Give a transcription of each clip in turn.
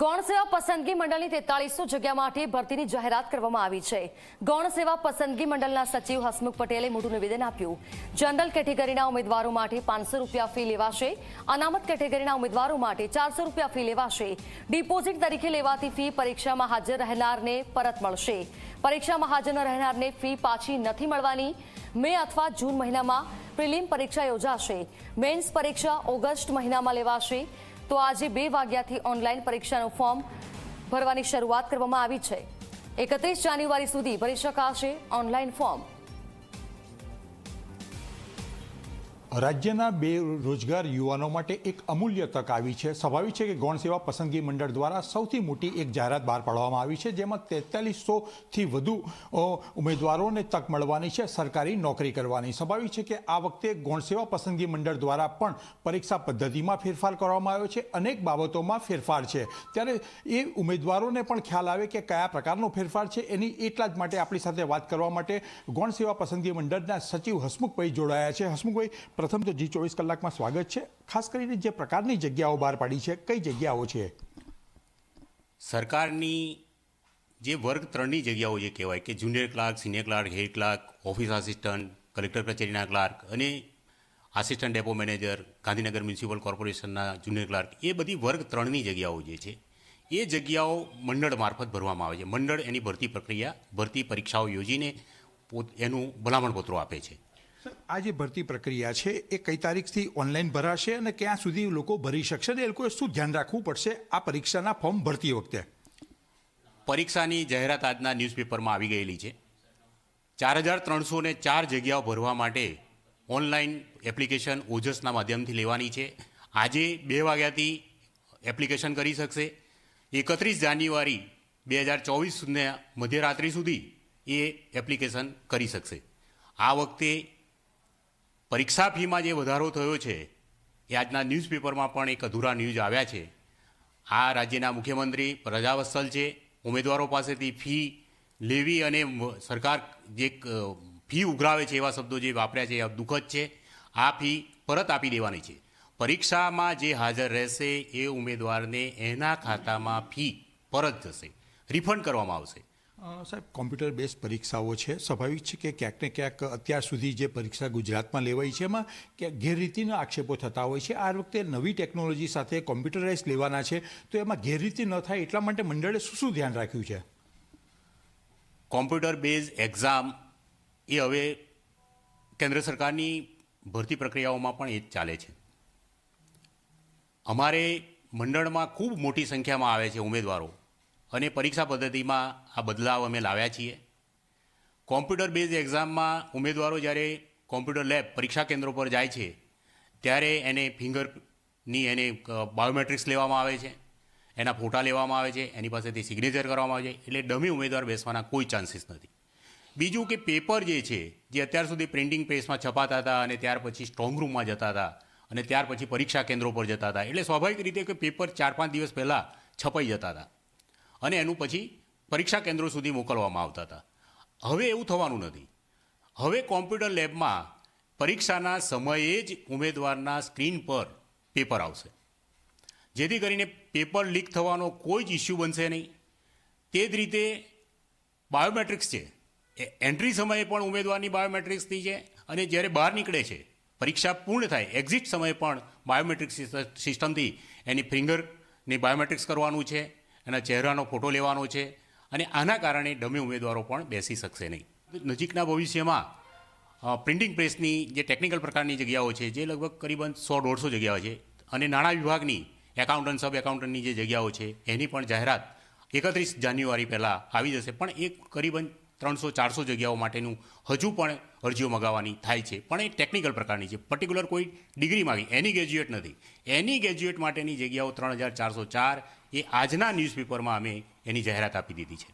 ગૌણ સેવા પસંદગી મંડળની તેતાળીસો જગ્યા માટે ભરતીની જાહેરાત કરવામાં આવી છે. ગૌણ સેવા પસંદગી મંડળના સચિવ હસમુખ પટેલે મોટું નિવેદન આપ્યું. જનરલ કેટેગરીના ઉમેદવારો માટે પાંચસો રૂપિયા ફી લેવાશે. અનામત કેટેગરીના ઉમેદવારો માટે ચારસો રૂપિયા ફી લેવાશે. ડિપોઝિટ તરીકે લેવાતી ફી પરીક્ષામાં હાજર રહેનારને પરત મળશે. પરીક્ષામાં હાજર ન રહેનારને ફી પાછી નથી મળવાની. મે અથવા જૂન મહિનામાં પ્રિલિમ પરીક્ષા યોજાશે. મેન્સ પરીક્ષા ઓગસ્ટ મહિનામાં લેવાશે. તો આજે બે વાગ્યાથી ઓનલાઈન પરીક્ષાનું ફોર્મ ભરવાની શરૂઆત કરવામાં આવી છે. એકત્રીસ જાન્યુઆરી સુધી ભરી શકાશે ઓનલાઈન ફોર્મ. રાજ્યના બેરોજગાર યુવાનો માટે એક અમૂલ્ય તક આવી છે. સ્વાભાવિક છે કે ગૌણ સેવા પસંદગી મંડળ દ્વારા સૌથી મોટી એક જાહેરાત બહાર પાડવામાં આવી છે, જેમાં તેતાલીસોથી વધુ ઉમેદવારોને તક મળવાની છે, સરકારી નોકરી કરવાની. સ્વાભાવિક છે કે આ વખતે ગૌણ સેવા પસંદગી મંડળ દ્વારા પણ પરીક્ષા પદ્ધતિમાં ફેરફાર કરવામાં આવ્યો છે, અનેક બાબતોમાં ફેરફાર છે. ત્યારે એ ઉમેદવારોને પણ ખ્યાલ આવે કે કયા પ્રકારનો ફેરફાર છે, એની એટલા જ માટે આપણી સાથે વાત કરવા માટે ગૌણ સેવા પસંદગી મંડળના સચિવ હસમુખભાઈ જોડાયા છે. હસમુખભાઈ પ્રથમ તો જી ચોવીસ કલાકમાં સ્વાગત છે. ખાસ કરીને જે પ્રકારની જગ્યાઓ બહાર પાડી છે, કઈ જગ્યાઓ છે? સરકારની જે વર્ગ ત્રણની જગ્યાઓ જે કહેવાય કે junior clerk, senior clerk, head clerk, office assistant, collector કચેરીના ક્લાર્ક અને assistant depot manager, Gandhinagar municipal કોર્પોરેશનના જુનિયર ક્લાર્ક, એ બધી વર્ગ ત્રણની જગ્યાઓ જે છે, એ જગ્યાઓ મંડળ મારફત ભરવામાં આવે છે. મંડળ એની ભરતી પ્રક્રિયા, ભરતી પરીક્ષાઓ યોજીને પોત, એનું ભલામણપત્રો આપે છે. આ જે ભરતી પ્રક્રિયા છે, એ કઈ તારીખથી ઓનલાઈન ભરાશે અને ક્યાં સુધી લોકો ભરી શકશે અને એ લોકોએ શું ધ્યાન રાખવું પડશે આ પરીક્ષાના ફોર્મ ભરતી વખતે? પરીક્ષાની જાહેરાત આજના ન્યૂઝપેપરમાં આવી ગયેલી છે. ચાર હજાર ત્રણસો ને ચાર જગ્યાઓ ભરવા માટે ઓનલાઈન એપ્લિકેશન ઓજસના માધ્યમથી લેવાની છે. આજે બે વાગ્યાથી એપ્લિકેશન કરી શકશે. એકત્રીસ જાન્યુઆરી બે હજાર ચોવીસ સુધીના મધ્યરાત્રિ સુધી એ એપ્લિકેશન કરી શકશે. આ વખતે પરીક્ષા ફીમાં જે વધારો થયો છે, એ આજના ન્યૂઝપેપરમાં પણ એક અધૂરા ન્યૂઝ આવ્યા છે. આ રાજ્યના મુખ્યમંત્રી પ્રજાવત્સલ છે, ઉમેદવારો પાસેથી ફી લેવી અને સરકાર જે ફી ઉઘરાવે છે એવા શબ્દો જે વાપર્યા છે, એ દુઃખદ છે. આ ફી પરત આપી દેવાની છે. પરીક્ષામાં જે હાજર રહેશે, એ ઉમેદવારને એના ખાતામાં ફી પરત જશે. રિફંડ કરવામાં આવશે. સાહેબ કોમ્પ્યુટર બેઝ પરીક્ષાઓ છે. સ્વાભાવિક છે કે ક્યાંક ને ક્યાંક અત્યાર સુધી જે પરીક્ષા ગુજરાતમાં લેવાઈ છે, એમાં ક્યાંક ગેરરીતિના આક્ષેપો થતા હોય છે. આ વખતે નવી ટેકનોલોજી સાથે કોમ્પ્યુટરાઇઝ લેવાના છે. તો એમાં ગેરરીતિ ન થાય એટલા માટે મંડળે શું શું ધ્યાન રાખ્યું છે? કોમ્પ્યુટર બેઝ એક્ઝામ એ હવે કેન્દ્ર સરકારની ભરતી પ્રક્રિયાઓમાં પણ એ જ ચાલે છે. અમારે મંડળમાં ખૂબ મોટી સંખ્યામાં આવે છે ઉમેદવારો. અને પરીક્ષા પદ્ધતિમાં આ બદલાવ અમે લાવ્યા છીએ. કોમ્પ્યુટર બેઝ એક્ઝામમાં ઉમેદવારો જ્યારે કોમ્પ્યુટર લેબ પરીક્ષા કેન્દ્રો પર જાય છે, ત્યારે એને ફિંગરની એને બાયોમેટ્રિક્સ લેવામાં આવે છે, એના ફોટા લેવામાં આવે છે, એની પાસેથી સિગ્નેચર કરવામાં આવે છે, એટલે ડમી ઉમેદવાર બેસવાના કોઈ ચાન્સીસ નથી. બીજું કે પેપર જે છે, જે અત્યાર સુધી પ્રિન્ટિંગ પ્રેસમાં છપાતા હતા અને ત્યાર પછી સ્ટ્રોંગ રૂમમાં જતા હતા અને ત્યાર પછી પરીક્ષા કેન્દ્રો પર જતા હતા, એટલે સ્વાભાવિક રીતે કે પેપર ચાર પાંચ દિવસ પહેલાં છપાઈ જતા હતા. અને એનું પછી પરીક્ષા કેન્દ્રો સુધી મોકલવામાં આવતા હતા. હવે એવું થવાનું નથી. હવે કોમ્પ્યુટર લેબમાં પરીક્ષાના સમયે જ ઉમેદવારના સ્ક્રીન પર પેપર આવશે. જેથી કરીને પેપર લીક થવાનો કોઈ જ ઇસ્યુ બનશે નહીં. તે જ રીતે બાયોમેટ્રિક્સ છે. એ એન્ટ્રી સમયે પણ ઉમેદવારની બાયોમેટ્રિક્સની છે અને જ્યારે બહાર નીકળે છે, પરીક્ષા પૂર્ણ થાય, એક્ઝિટ સમયે પણ બાયોમેટ્રિક સિસ્ટમથી એની ફિંગરની બાયોમેટ્રિક્સ કરવાનું છે. એના ચહેરાનો ફોટો લેવાનો છે અને આના કારણે ડમી ઉમેદવારો પણ બેસી શકશે નહીં. નજીકના ભવિષ્યમાં પ્રિન્ટિંગ પ્રેસની જે ટેકનિકલ પ્રકારની જગ્યાઓ છે, જે લગભગ કરીબન સો દોઢસો જગ્યાઓ છે, અને નાણાં વિભાગની એકાઉન્ટન્ટ, સબ એકાઉન્ટન્ટની જે જગ્યાઓ છે, એની પણ જાહેરાત એકત્રીસ જાન્યુઆરી પહેલાં આવી જશે. પણ એ કરીબન ત્રણસો, ચારસો જગ્યાઓ માટેનું હજુ પણ અરજીઓ મગાવવાની થાય છે. પણ એ ટેકનિકલ પ્રકારની છે. પર્ટિક્યુલર કોઈ ડિગ્રી માગી એની ગ્રેજ્યુએટ નથી. એની ગ્રેજ્યુએટ માટેની જગ્યાઓ ત્રણ હજાર ચારસો ચાર એ આજના ન્યૂઝપેપરમાં અમે એની જાહેરાત આપી દીધી છે.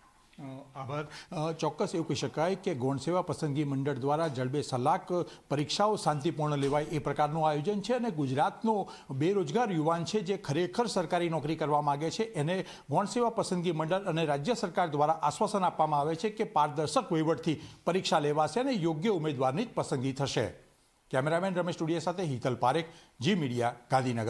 આભાર. ચોક્કસ એવું કહી શકાય કે ગૌણસેવા પસંદગી મંડળ દ્વારા જડબે સલાક, પરીક્ષાઓ શાંતિપૂર્ણ લેવાય એ પ્રકારનું આયોજન છે અને ગુજરાતનો બેરોજગાર યુવાન છે જે ખરેખર સરકારી નોકરી કરવા માગે છે, એને ગૌણસેવા પસંદગી મંડળ અને રાજ્ય સરકાર દ્વારા આશ્વાસન આપવામાં આવે છે કે પારદર્શક વહીવટથી પરીક્ષા લેવાશે અને યોગ્ય ઉમેદવારની જ પસંદગી થશે. કેમેરામેન રમેશ ટુડિયા સાથે હિતલ પારેખ, જી મીડિયા, ગાંધીનગર.